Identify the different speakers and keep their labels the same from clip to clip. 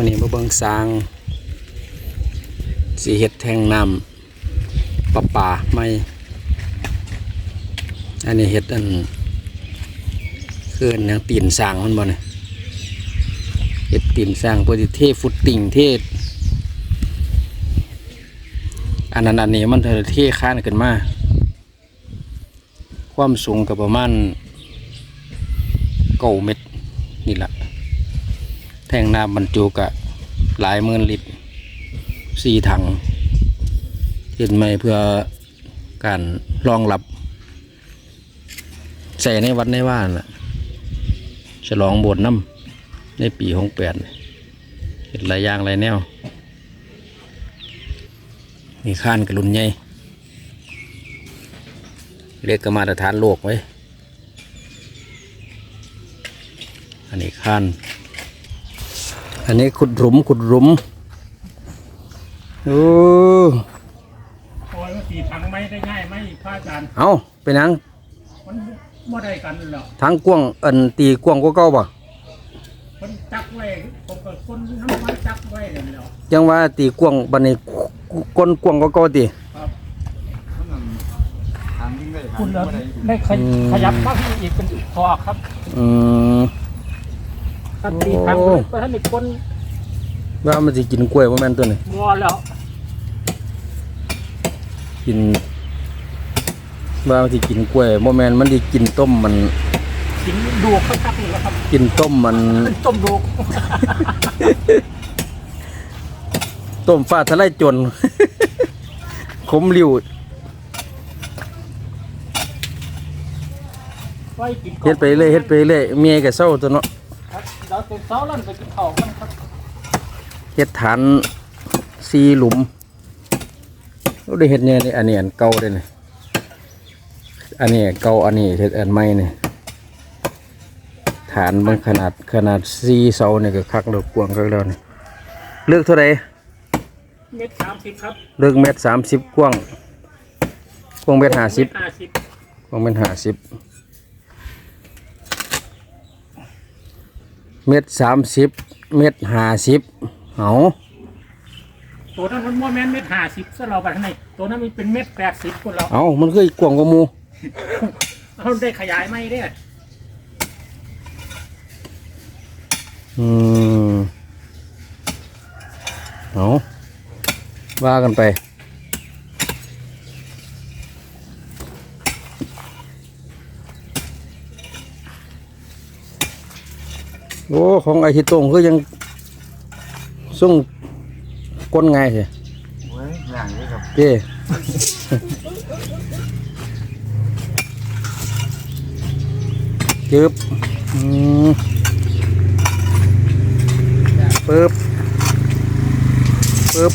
Speaker 1: มื้อนี้มาเบิงสร้างสิเฮ็ดแทงน้ำประปาใหม่ อันนี้เฮ็ดอันคืออันยังตีนสร้างมันบ่เนี่ยเฮ็ดตีนสร้างเพื่อสิเทฟุตติ่งเทศอันนั้นอันนี้มันจะเทข้านขึ้นมา ความสูงกับประมาณเก้าเมตรนี่แหละ งน้ำบรรจุกะหลายหมื่นลิตรสี่ถังเห็นไหมเพื่อการรองรับ ใส่ในวัดในว่านน่ะ ฉลองบสถ์น้ำในปีหกแปดเห็นหลายอย่างหลายแนวนี่ข้านกระลุนใหญ่เรียกกมาตรฐานโลกไว้ อันนี้ข้าน อันนี้ขุดหลุมขุดหลุมโอ้
Speaker 2: โอ้ยมันตีถังไม่ได้ง่ายไหมพระอาจารย์
Speaker 1: เอาเป็นหยัง
Speaker 2: มันไม่ได้กันหรอก
Speaker 1: ทางกว้างอันตีกว้างกว่าเก่าป่ะ
Speaker 2: มันจักไว้ผมก็คนน้ำมันจักไว้เลยแหล้ว
Speaker 1: ยังว่าตีกว้างบันนี้ก้นกว้างกว่าเก่าตี
Speaker 2: ครับ
Speaker 3: ทางวิ่งได้ทาง
Speaker 2: คุณ
Speaker 3: วิ่ง
Speaker 2: แล้ว
Speaker 3: บ่ได้
Speaker 2: ได้ขยขยับมากอีกเป็นพอครับ
Speaker 1: อืม
Speaker 2: ถ้าตีถัง
Speaker 1: โอ้
Speaker 2: ก็ท่านอีกคน
Speaker 1: ว่ามันสิกินกล้วยว่าแม่นตัวนี้
Speaker 2: มัวแล้ว
Speaker 1: กินว่ามันสิกินกล้วยโมแมนมันสิกินต้มมัน
Speaker 2: กินดูกคักๆนี่แหละครับ
Speaker 1: กินต้มมัน
Speaker 2: เป็นต้มดูก
Speaker 1: ต้มฟ้าทะลายจน ขมริ้ว
Speaker 2: ไว้กินก่อน
Speaker 1: เฮ็ดไปเรื่อยเฮ็ดไปเรื่อยเมียก็เศร้าตัวเนาะ
Speaker 2: ครับเราตื่นเช้าแล้วไปกินข้าวกันครับ
Speaker 1: เฮ็ดฐานซีหลุมเราได้เฮ็ดเนี่ยนี่อันนี้อันเก่าเด้นี่อันนี้เก่าอันนี้เฮ็ดอันใหม่นี่ฐานมันขนาดขนาดซีเสานี่ก็คักแล้วกว้างคักแล้วนี่เลือกเท่าไหร่
Speaker 2: เม็ดสามสิบครับ
Speaker 1: เลือกเมตรสามสิบกว้างกว้างเมตรห้าสิบ
Speaker 2: ห้าสิบ
Speaker 1: กว้างเมตรห้าสิบ เมตรสามสิบเมตรห้าสิบเอา
Speaker 2: ตัวนั้นมันโมเมนต์เม็ดห้าสิบซะเราไปทางไหนตัวนั้นมันเป็นเม็ดแปดสิบคนเรา
Speaker 1: เอามันคือกว้างกว่าหมู
Speaker 2: เขาได้ขยายไม่ได้
Speaker 1: อืมเอาว่ากันไป โอ้ของไอทิตรงคือยังส่งกลง่ายสิ
Speaker 3: โอ้ยอย่างนี้ครับ
Speaker 1: เจ้จึบอืมปึ๊บปึ๊บ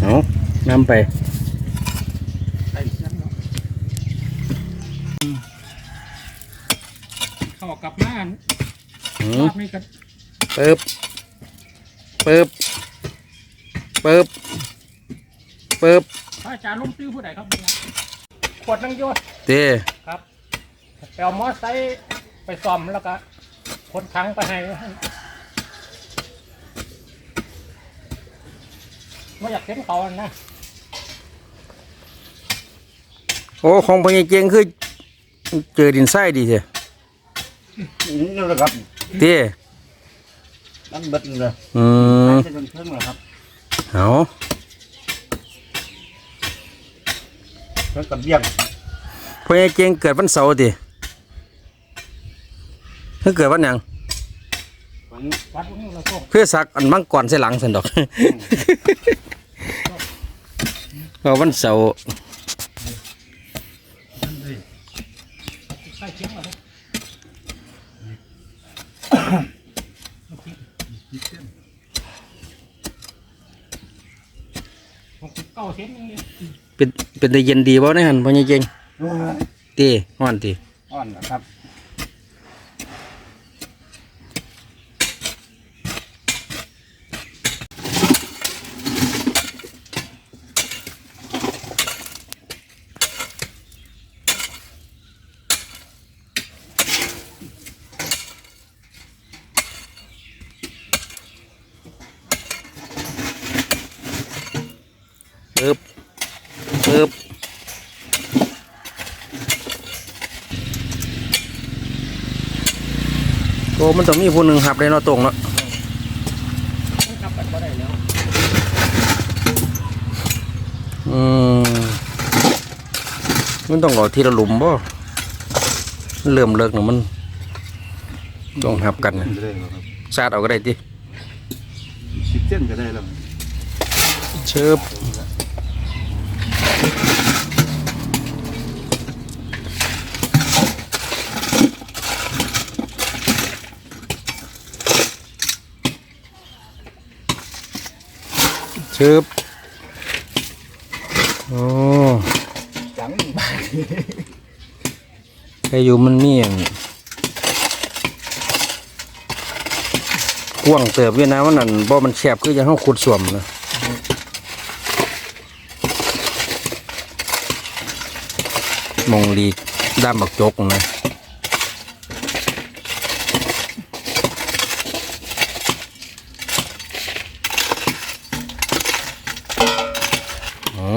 Speaker 1: เอานำไป
Speaker 3: ไอ้นั่นเนาะ
Speaker 2: เขากลับบ้าน
Speaker 1: อื
Speaker 2: ร
Speaker 1: ม
Speaker 2: อบนี้ก็
Speaker 1: ปึ๊บปึ๊บปึ๊บปึ๊บ
Speaker 2: พระอาจารย์ลงซื้อผู้ใดครับขวดนั่งโยน
Speaker 1: เต้
Speaker 2: ครับไปเอามอไซค์ไปซ่อมแล้วก็คนทั้งไปให้ไม่อยากเห็นเขานะ
Speaker 1: โอ้ของพญาเจงคือเจอดินทรายดีเถอะ
Speaker 3: นี่แหละครับ
Speaker 1: เต้
Speaker 3: นั่นเบิดเลย
Speaker 1: อืม
Speaker 3: จะเป็นเครื่องเหรอครับ
Speaker 1: เอา
Speaker 3: เครื่องกับเบี้ยง
Speaker 1: พญาเจงเกิดวันเสาร์ดิเพิ่งเกิดวันหยัง
Speaker 3: มัน
Speaker 2: วัดนี้เราก็
Speaker 1: เพื่อสักอันมังกรใส่หลังสันดอกก็วันเสาร์
Speaker 2: ใส่เชียงเราผมคิดเก้า เซนนึงเลย
Speaker 1: เป็นเป็นได้เย็นดีบ่ในหันพญาเจง
Speaker 3: โอ้ย
Speaker 1: ตีฮ้อนตี
Speaker 3: อ่อนนะครับ
Speaker 1: อ้มันต้องมีผู้หนึ่งหับเลยเนาะตรงเนาะ
Speaker 2: ต้องขับกันก็ได้แล้ว
Speaker 1: อืมมันต้องรอทีละหลุมบ่มันเริ่มเลิกเนาะมันต้องหับกันนะ
Speaker 3: ก็ได้แล้วครับ
Speaker 1: ซาดเอาก็ได้ติ
Speaker 3: สิบเส้นก็ได้แล้ว
Speaker 1: เชิบ ชิบโอ้
Speaker 3: จัง
Speaker 1: ใครอยู่มันมีอย่างกว้างเติบด้วยนะว่านั่นบ่มันแคบคือยังเฮาขุดสวมนะมองลีกด้ามบักจกนะ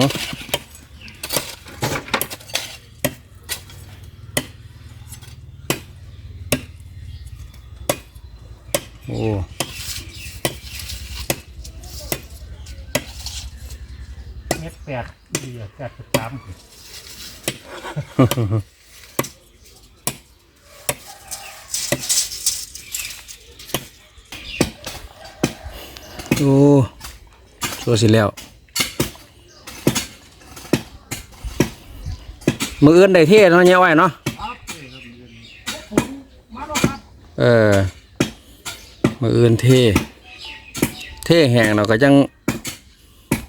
Speaker 1: อ๋อโอ้
Speaker 2: เม็ดแปดดีอะแปดสิบสาม
Speaker 1: โอ้ชัวร์สิแล้ว มืออื่นได้เท่เนาะเนี่ยไว้เนาะเออมืออื่นเท่เท่แห้งเราก็ยัง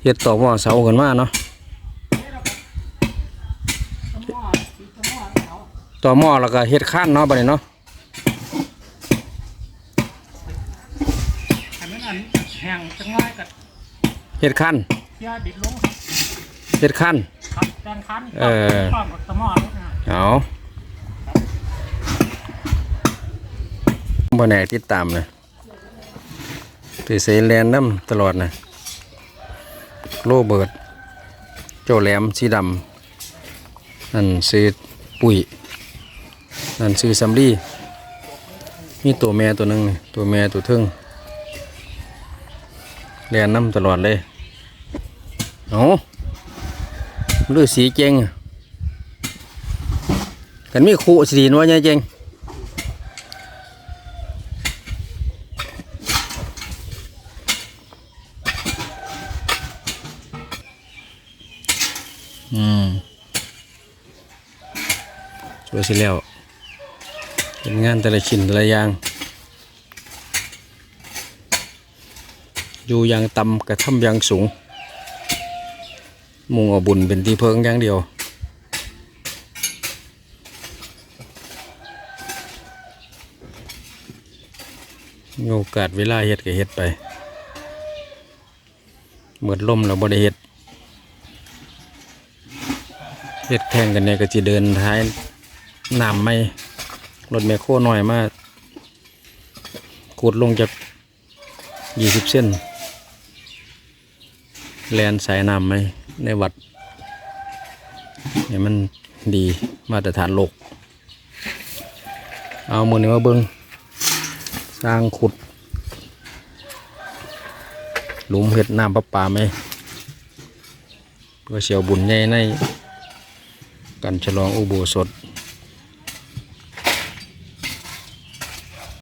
Speaker 1: เฮ็ดต่อหม้อเสากันมาเนาะต่อหม้อแล้วก็เฮ็ดข้านเนาะบัดนี้เนาะ
Speaker 2: อันนั้นอันแห้งจังง่ายกับ
Speaker 1: เฮ็ดข้าน
Speaker 2: เสียดิดลงครับ
Speaker 1: เฮ็ดข้าน
Speaker 2: ครับแตงคัน
Speaker 1: เออ
Speaker 2: ป้อมกับตะหม้อเลยนะ
Speaker 1: เอาบ่แน่ติดตามนะไปเซแลนน้ำตลอดนะโรเบิร์ตโจแหลมสีดำนั่นซื้อปุ๋ยนั่นซื้อซัมลี่มีตัวแม่ตัวหนึ่งนี่ตัวแม่ตัวเทึ่งแลนน้ำตลอดเลยเอา ลือสีเจงกันมีคู่สีนว่าไงเจงอืมช่วยสิแล้ว เป็นงานแต่ละชิ้นแต่ละอย่าง อยู่อย่างต่ำกระทำอย่างสูง มุงเอาบุญเป็นที่เพิงอย่างเดียว โอกาสเวลาเฮ็ดก็เฮ็ดไปเมื่อล่มเราบ่ได้เฮ็ดเฮ็ดแข่งกันเนี่ยก็สิเดินท้ายน้ำไม่รถแมคโครน้อยมากขุดลงจากยี่สิบเส้น แลนสายน้ำไหม ในวัดเนี่ยมันดีมาตรฐานโลก เอามือนี้มาเบิงสร้างขุด หลุมเห็ดน้ำประปาไหมเพื่อเสียวบุญใหญ่ใน กันฉลองอุโบสถ